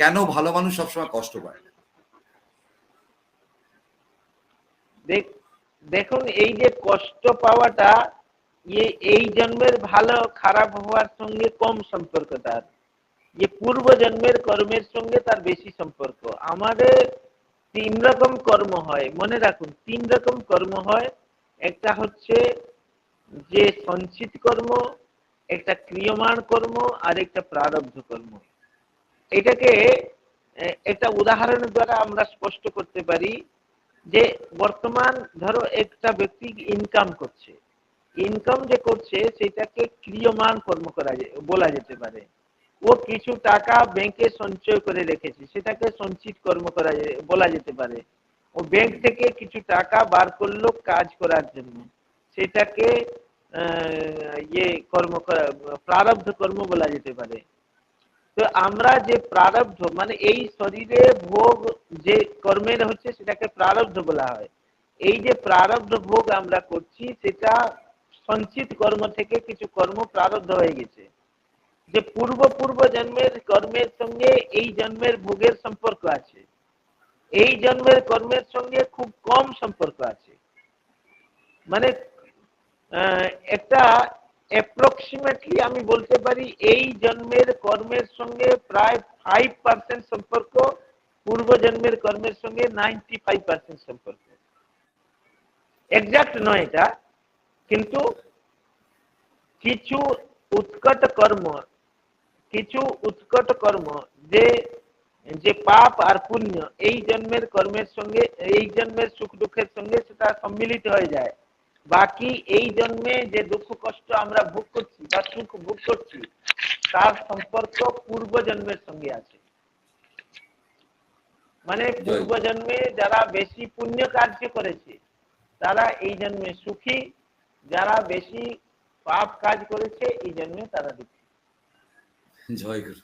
কেন ভালো মানুষ সবসময় কষ্ট পায়? দেখুন, এই যে কষ্ট পাওয়াটা এই জন্মের ভালো, খারাপ হওয়ার সঙ্গে কম সম্পর্ক তার। যে পূর্ব জন্মের কর্মের সঙ্গে তার বেশি সম্পর্ক। আমাদের তিন রকম কর্ম হয়, মনে রাখুন, তিন রকম কর্ম হয়। একটা হচ্ছে যে সঞ্চিত কর্ম, একটা ক্রিয়মাণ কর্ম, আর একটা প্রারব্ধ কর্ম। এটাকে একটা উদাহরণের দ্বারা আমরা স্পষ্ট করতে পারি যে বর্তমান ধরো একটা ব্যক্তি ইনকাম করছে। ইনকাম যে করছে সেটাকে ক্রিয়মান কর্ম করা বলা যেতে পারে। ও কিছু টাকা ব্যাংকে সঞ্চয় করে রেখেছে সেটাকে সঞ্চিত কর্ম করা বলা যেতে পারে। ও ব্যাংক থেকে কিছু টাকা বার করল কাজ করার জন্য। সেটাকে আহ, ইয়ে কর্ম করা- প্রারব্ধ কর্ম বলা যেতে পারে। তো আমরা যে প্রারব্ধ মানে এই শরীরে ভোগ যে কর্মের হচ্ছে সেটাকে প্রারব্ধ বলা হয়। এই যে প্রারব্ধ ভোগ আমরা করছি, সেটা সঞ্চিত কর্ম থেকে কিছু কর্ম প্রারব্ধ হয়ে গেছে। যে পূর্ব পূর্ব জন্মের কর্মের সঙ্গে এই জন্মের ভোগের সম্পর্ক আছে। এই জন্মের কর্মের সঙ্গে খুব কম সম্পর্ক আছে। মানে একটা অ্যাপ্রক্সিমেটলি আমি বলতে পারি, এই জন্মের কর্মের সঙ্গে প্রায় ফাইভ পার্সেন্ট সম্পর্ক পূর্ব জন্মের কর্মের সঙ্গে নাইনটি ফাইভ পার্সেন্ট সম্পর্ক। এক্সাক্ট নয় এটা, কিন্তু কিছু উৎকট কর্ম, কিছু উৎকট কর্ম যে যে পাপ আর পুণ্য, এই জন্মের কর্মের সঙ্গে, এই জন্মের সুখ দুঃখের সঙ্গে সেটা সম্মিলিত হয়ে যায়। বাকি এই জন্মে যে দুঃখ কষ্ট আমরা ভোগ করছি বা সুখ ভোগ করছি তার সম্পর্ক পূর্ব জন্মের সঙ্গে আছে। মানে পূর্ব জন্মে যারা বেশি পুণ্য কার্য করেছে তারা এই জন্মে সুখী যারা বেশি পাপ কাজ করেছে এই জন্মে তারা দুঃখী। জয় গুরু।